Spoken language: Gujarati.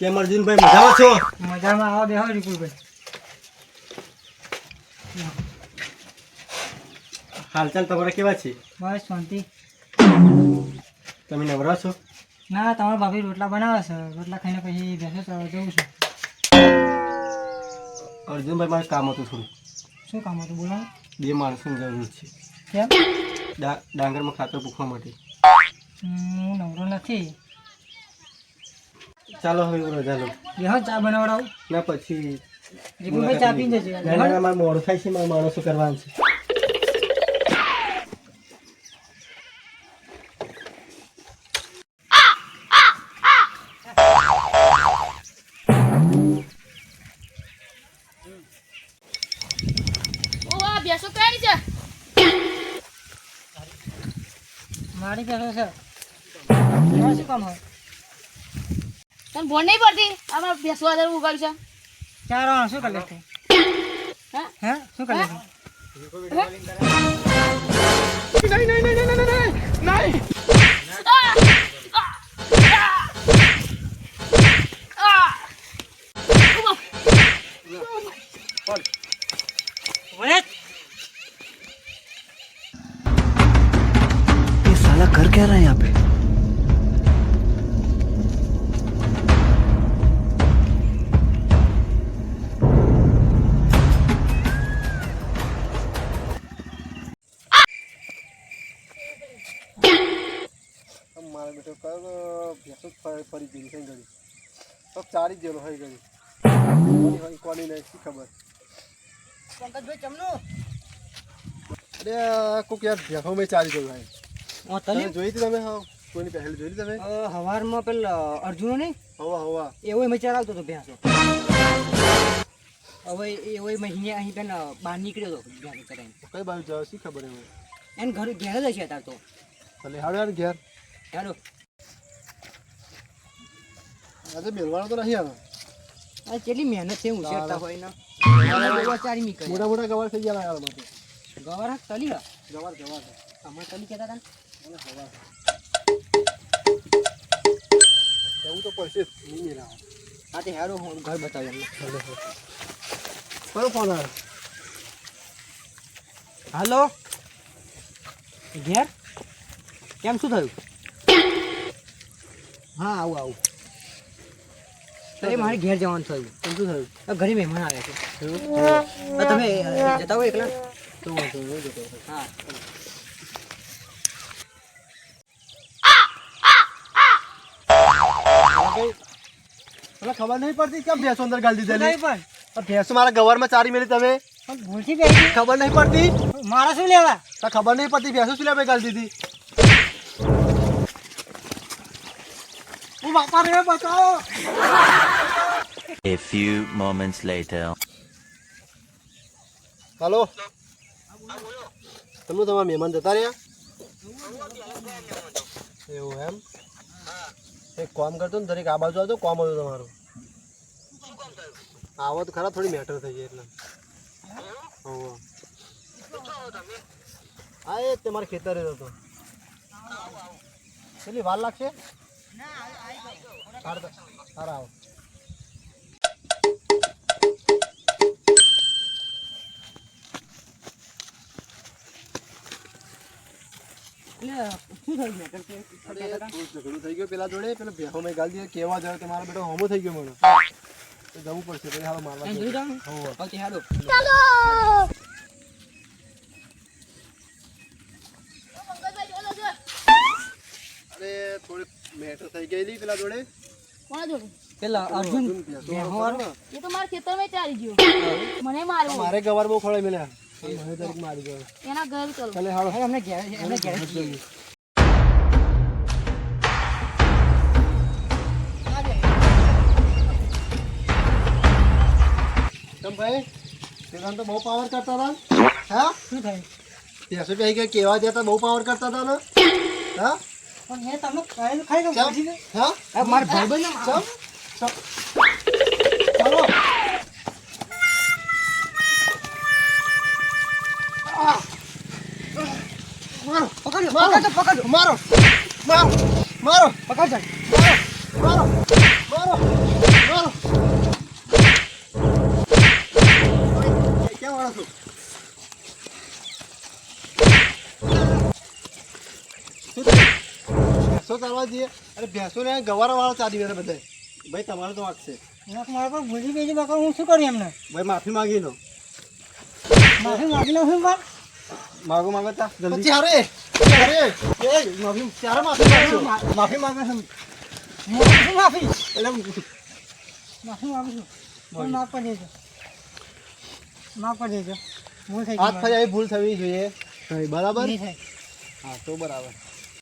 કેમ અર્જુનભાઈ મજામાં છો? મજામાં આવો બેહો વિપુલભાઈ હાલચાલ તમારા કેવા છે? બસ શાંતિ. તમે નવરા છો? ના તમારા ભાભી રોટલા બનાવે છે. રોટલા ખાઈને પછી બેસો તો જવું છું. અર્જુનભાઈ મારે કામ હતું થોડું. શું કામ હતું? બોલો બે માણસોની જરૂર છે. કેમ? ડાંગરમાં ખાતર પૂખવા માટે. હું નવરો નથી. ચાલો હવે રજા ચાલો. બેહો ચા બનાવડાવ. ના પછી જીગુભાઈ ચા પીને જજો ના, ના, મારે મોડું થાય છે મારે માણસો કરવાનું છે. મારી બેસો છે. શું કામ હોય? તને ભોન નહીં પડતી આમાં ભેંસો આધાર ઉગાડ્યું ચાર વાર શું કરી લેશે છે હા હે શું કરી લેશે વળે ये साला कर क्या रहा है यहाँ पे ફરી ગઈ છે ગયું તો ચારી જેલો હોય ગયું કોની હોય કોની નહીં શી ખબર? પંકજભાઈ ચમનું? અરે કોક યાર ભેંસો મેં ચારી ગયું ભાઈ તમે જોઈ હતી તમે હા? કોઈની પહેલ જોઈ તમે? હવારમાં પેલા અર્જુનો નહીં? હવા હવા. એવો મેં ચરાવતો હતો ભેંસો. હવે એવો મહિને અહીં પેલા બહાર નીકળ્યો હતો ભેંસો ચરાઈને. કઈ બાજુ જાવ શી ખબર એવું એને ઘરે ઘેર જ હશે અત્યારે તો. ભલે હાડો યાર ઘેર. હેડો. આજે મેળવાનો તો નહીં આવે. આ કેટલી મહેનત છે ઉછેરતા હોય ને ચારી મોટા મોટા ગવાર થઈ ગયા યાર માટે. ગવાર તલી હા ગવાર ગવાર અમારે તલી કહેતા હતા ને જવું તો પડશે નહીં મેળાવા હા તે હું ઘર બતાવ્યું એમને. કયો ફોન આવે હાલો? ઘેર? કેમ શું થયું? હા આવું આવું. મારે ઘેર જવાનું થયું. કેમ શું થયું ઘરે મહેમાન આવ્યા છે. તમે જતા હોય એકલા? તો જતો હા ખબર નહીં પડતી કેમ ભેંસો અંદર ગાલી નહીં દીધેલી પણ ભેંસો મારા ગવારમાં ચારી મેલી તમે. ભૂલથી ખબર નહીં પડતી? મારા શું લેવા? ખબર નહીં પડતી ભેંસો શું લેવા ગાલી દીધી? હું બાપા રે બચાવો A few moments later. હાલો. તમને તમારા મહેમાન જતા રહ્યા? એવું એમ? એક કોમ કરતો ને દરેક આ બાજુ આવતો કોમ હતું તમારું. આવો તો ખરા થોડી મેટર થઈ જાય એટલે. હોવે. હા એ તમારે ખેતરે રહેતો. હતો કેટલી વાર લાગશે? આવો થઈ ગયો પેલા જોડે પેલો ભેહો મેં ગાલી કેવા જાય કે મારો બેટો હોમો થઈ ગયો મને જવું પડશે હાલો મારવા અહીં થોડીક મેટર થઈ ગયેલી પેલા જોડે. જોડે? અર્જુન. એ તો મારા ખેતરમાં ચાલી ગયો. મને મારવો. મારે ગવાર બહુ ખોળે મેલ્યા. મને તારીખ મારી ગયો. એના ઘર ચલો. ચાલે હાલો. હવે અમને ઘેર એમને ઘેર જ ભાઈ? પેલા તો બહુ પાવર કરતા હતા. હા? શું થાય પહેરી ગયા. કેવા દેતા બહુ પાવર કરતા હતા ને? હા? પણ મેં તમને કહ્યું ખાઈ ગયું ચમ? હા? મારા ભાઈબંધ ચમ? ચાલો. મારો. પકડજો પકડજો મારો. મારો. મારો. જાય મારો મારો. ભેંસો ચાલવા જઈએ. અને ભેંસોને ગવારા વાળો ચાલી ગયા બધા. ભાઈ તમારે તો વાગશે મારા પણ ભૂલી ગઈ બાકા હું શું કરું એમને? ભાઈ માફી માગી લો. માફી માગી લો શું માગો માગો તા જલ્દી. ચારે ચારે માફી ચારે માફી માફી માંગે છે. માફી માફી એટલે માફી માગું છું. માફ કરી દેજો. માફ કરી દેજો. ભૂલ થઈ હાથ ફરી આવી ભૂલ થવી જોઈએ. બરાબર? હા તો બરાબર.